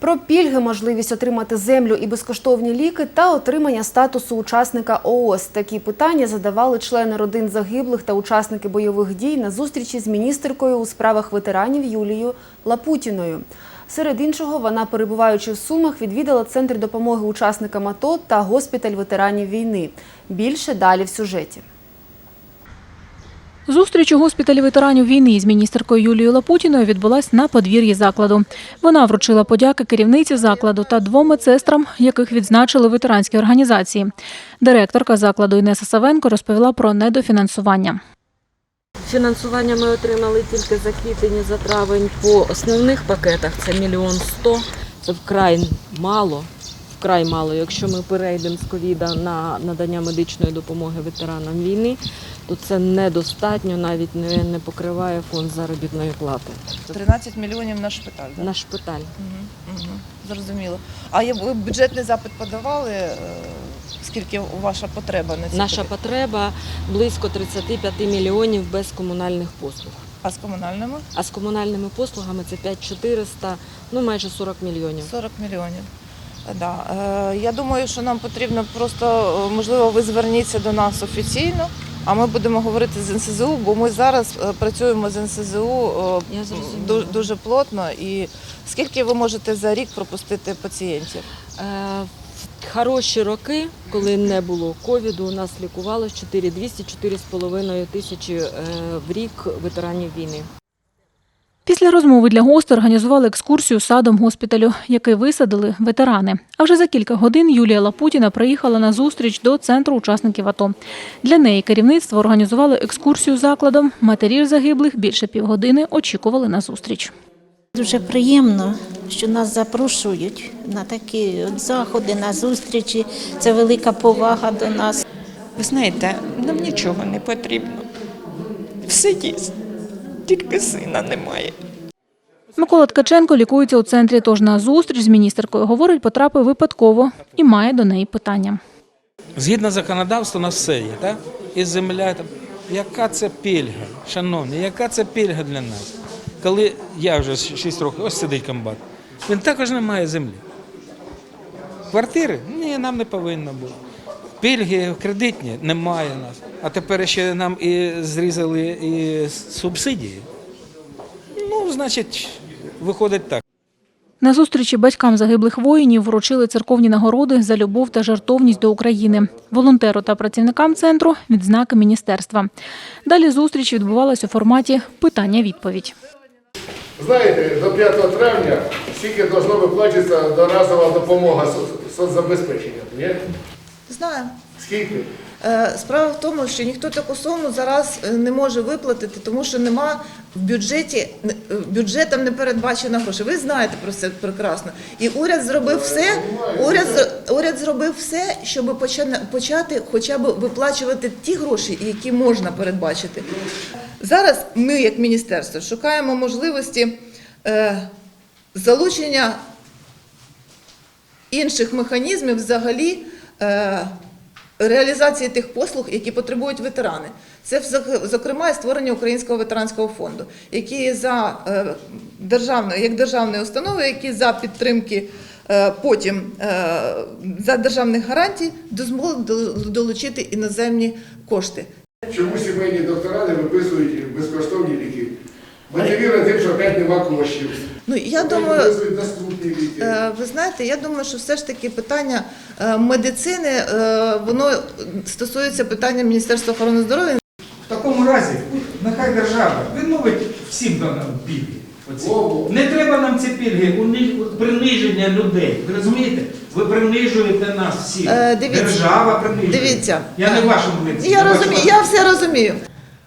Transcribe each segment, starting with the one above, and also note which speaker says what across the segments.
Speaker 1: Про пільги, можливість отримати землю і безкоштовні ліки та отримання статусу учасника ООС. Такі питання задавали члени родин загиблих та учасники бойових дій на зустрічі з міністеркою у справах ветеранів Юлією Лапутіною. Серед іншого, вона, перебуваючи в Сумах, відвідала центр допомоги учасникам АТО та госпіталь ветеранів війни. Більше далі в сюжеті.
Speaker 2: Зустріч у госпіталі ветеранів війни з міністеркою Юлією Лапутіною відбулась на подвір'ї закладу. Вона вручила подяки керівниці закладу та двом медсестрам, яких відзначили ветеранські організації. Директорка закладу Інеса Савенко розповіла про недофінансування.
Speaker 3: Фінансування ми отримали тільки за квітень за травень по основних пакетах. Це мільйон сто. Це вкрай мало. Вкрай мало. Якщо ми перейдемо з ковіда на надання медичної допомоги ветеранам війни, то це недостатньо, навіть не, не покриває фонд заробітної плати
Speaker 4: 13 мільйонів на шпиталь. Да?
Speaker 3: на шпиталь.
Speaker 4: Угу, угу. Зрозуміло. А є- ви бюджетний запит подавали? е, Скільки ваша потреба на ці
Speaker 3: Наша
Speaker 4: потреби?
Speaker 3: потреба близько 35 мільйонів без комунальних послуг.
Speaker 4: А з комунальними?
Speaker 3: А з комунальними послугами це 5400, ну майже 40 мільйонів.
Speaker 4: 40 мільйонів. Да. Е, Я думаю, що нам потрібно просто, е, можливо, ви зверніться до нас офіційно, а ми будемо говорити з НСЗУ, бо ми зараз е, працюємо з НСЗУ е, дуже плотно. І скільки ви можете за рік пропустити пацієнтів?
Speaker 3: Е, хороші роки, коли не було ковіду, у нас лікувалось 4200-4,5 тисячі е, в рік ветеранів війни.
Speaker 2: Після розмови для гостей організували екскурсію садом госпіталю, який висадили ветерани. А вже за кілька годин Юлія Лапутіна приїхала на зустріч до центру учасників АТО. Для неї керівництво організувало екскурсію закладом. Матері загиблих більше півгодини очікували на зустріч.
Speaker 5: Дуже приємно, що нас запрошують на такі от заходи, на зустрічі. Це велика повага до нас.
Speaker 6: Ви знаєте, нам нічого не потрібно. Все є. Тільки сина немає.
Speaker 2: Микола Ткаченко лікується у центрі, тож на зустріч з міністеркою, говорить, потрапив випадково і має до неї питання.
Speaker 7: Згідно законодавства, у нас все є, так? І земля. Там. Яка це пільга, шановні, яка це пільга для нас? Коли я вже 6 років, ось сидить комбат, він також не має землі. Квартири? Ні, нам не повинно бути. Пільги кредитні немає нас. А тепер ще нам і зрізали і субсидії. Ну, значить, виходить так.
Speaker 2: На зустрічі батькам загиблих воїнів вручили церковні нагороди за любов та жартовність до України. Волонтеру та працівникам центру відзнаки міністерства. Далі зустріч відбувалась у форматі питання-відповідь.
Speaker 8: Знаєте, до 5 травня скільки должно виплачуватися доразова допомога соцзабезпечення? Ні?
Speaker 4: Знаю.
Speaker 8: Скільки?
Speaker 4: Е, Справа в тому, що ніхто таку суму зараз е, не може виплатити, тому що нема в бюджеті е, бюджетом не передбачено грошей. Ви знаєте про це прекрасно. І уряд зробив все. Уряд уряд зробив все, щоб почати хоча б виплачувати ті гроші, які можна передбачити. Зараз ми, як міністерство, шукаємо можливості залучення інших механізмів взагалі реалізації тих послуг, які потребують ветерани. Це зокрема і створення Українського ветеранського фонду, який за е, державною, як державної установи, які за підтримки. е, Потім е, за державних гарантій дозволить до- долучити іноземні кошти.
Speaker 8: Чому сімейні доктора не виписують безкоштовні ліки? Мотивірує тим, що опять нема коштів.
Speaker 4: Ну я думаю. Е, Ви знаєте, я думаю, що все ж таки питання е, медицини е, воно стосується питання Міністерства охорони здоров'я.
Speaker 9: В такому разі, нехай держава відмовить всім даним пільги. Не треба нам ці пільги, уни- приниження людей. Ви розумієте? Ви принижуєте нас всіх.
Speaker 4: Дивіться.
Speaker 9: Держава принижує.
Speaker 4: Дивіться.
Speaker 9: Я не в вашому лиці.
Speaker 4: Я розумію, я все розумію.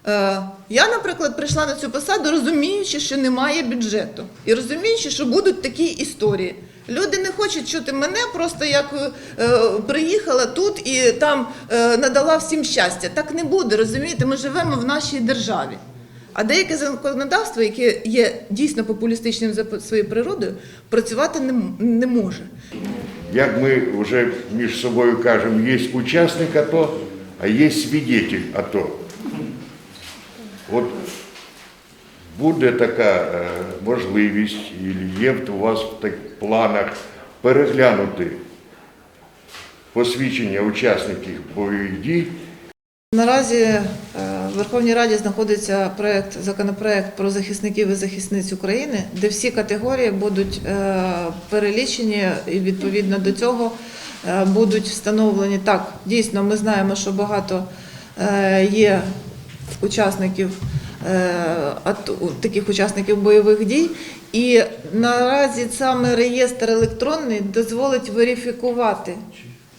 Speaker 4: Е, Я, наприклад, прийшла на цю посаду, розуміючи, що немає бюджету, і розуміючи, що будуть такі історії. Люди не хочуть чути мене, просто як е, приїхала тут і там е, надала всім щастя. Так не буде, розумієте? Ми живемо в нашій державі. А деяке законодавство, яке є дійсно популістичним за своєю природою, працювати не, не може.
Speaker 10: Як ми вже між собою кажемо, є учасник АТО, а є свідетель АТО. От буде така е, можливість, і є у вас в так- планах переглянути посвідчення учасників бойових дій
Speaker 4: Наразі е, в Верховній Раді знаходиться проект, законопроект про захисників і захисниць України, де всі категорії будуть е, перелічені і відповідно до цього будуть встановлені. Так, дійсно, ми знаємо, що багато є учасників е, таких учасників бойових дій. І наразі саме реєстр електронний дозволить верифікувати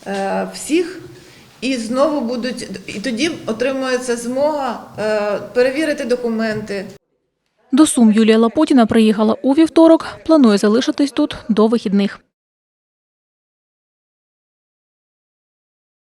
Speaker 4: е, всіх. І знову будуть, і тоді отримується змога е, перевірити документи,
Speaker 2: До Сум Юлія Лапутіна приїхала у вівторок, планує залишитись тут до вихідних.